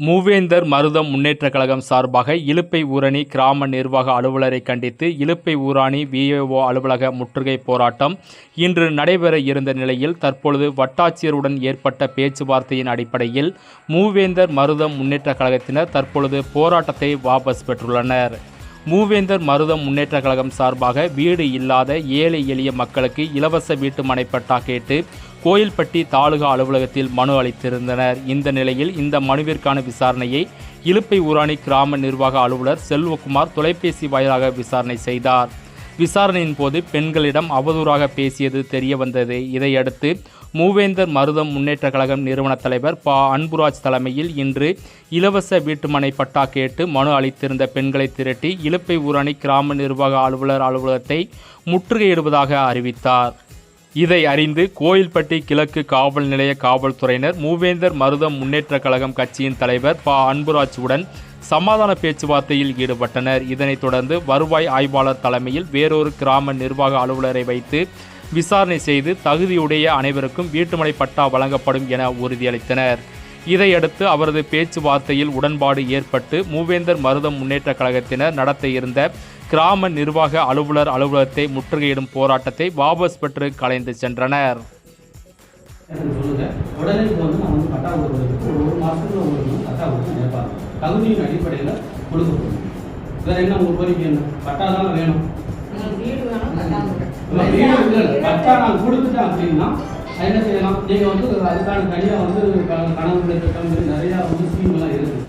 மூவேந்தர் மருதம் முன்னேற்றக் கழகம் சார்பாக இலுப்பை ஊரணி கிராம நிர்வாக அலுவலரை கண்டித்து இலுப்பை ஊராணி விஏஓ அலுவலக முற்றுகை போராட்டம் இன்று நடைபெற இருந்த நிலையில் தற்பொழுது வட்டாட்சியருடன் ஏற்பட்ட பேச்சுவார்த்தையின் அடிப்படையில் மூவேந்தர் மருதம் முன்னேற்றக் கழகத்தினர் தற்பொழுது போராட்டத்தை வாபஸ் பெற்றுள்ளனர். மூவேந்தர் மருதம் முன்னேற்றக் கழகம் சார்பாக வீடு இல்லாத ஏழை எளிய மக்களுக்கு இலவச வீட்டு மனைப்பட்டா கேட்டு கோயில்பட்டி தாலுகா அலுவலகத்தில் மனு அளித்திருந்தனர். இந்த நிலையில் இந்த மனுவிற்கான விசாரணையை இலுப்பை ஊராணி கிராம நிர்வாக அலுவலர் செல்வகுமார் தொலைபேசி வாயிலாக விசாரணை செய்தார். விசாரணையின் போது பெண்களிடம் அவதூறாக பேசியது தெரிய வந்தது. இதையடுத்து மூவேந்தர் மருதம் முன்னேற்ற கழகம் நிறுவன தலைவர் ப. அன்புராஜ் தலைமையில் இன்று இலவச வீட்டுமனை பட்டா கேட்டு மனு அளித்திருந்த பெண்களை திரட்டி இலுப்பை ஊரணி கிராம நிர்வாக அலுவலர் அலுவலகத்தை முற்றுகையிடுவதாக அறிவித்தார். இதை அறிந்து கோயில்பட்டி கிழக்கு காவல் நிலைய காவல்துறையினர் மூவேந்தர் மருதம் முன்னேற்ற கழகம் கட்சியின் தலைவர் ப. அன்புராஜ் உடன் சமாதான பேச்சுவார்த்தையில் ஈடுபட்டனர். இதனைத் தொடர்ந்து வருவாய் ஆய்வாளர் தலைமையில் வேறொரு கிராம நிர்வாக அலுவலரை வைத்து விசாரணை செய்து தகுதியுடைய அனைவருக்கும் வீட்டுமனை பட்டா வழங்கப்படும் என உறுதியளித்தனர். இதையடுத்து அவரது பேச்சுவார்த்தையில் உடன்பாடு ஏற்பட்டு மூவேந்தர் மருதம் முன்னேற்ற கழகத்தினர் நடத்த இருந்த கிராம நிர்வாக அலுவலர் அலுவலகத்தை முற்றுகையிடும் போராட்டத்தை வாபஸ் பெற்று கலைந்து சென்றனர். என்ன செய்யலாம்? வந்து அதுக்கான வந்து கனவு திட்டம் நிறைய வந்து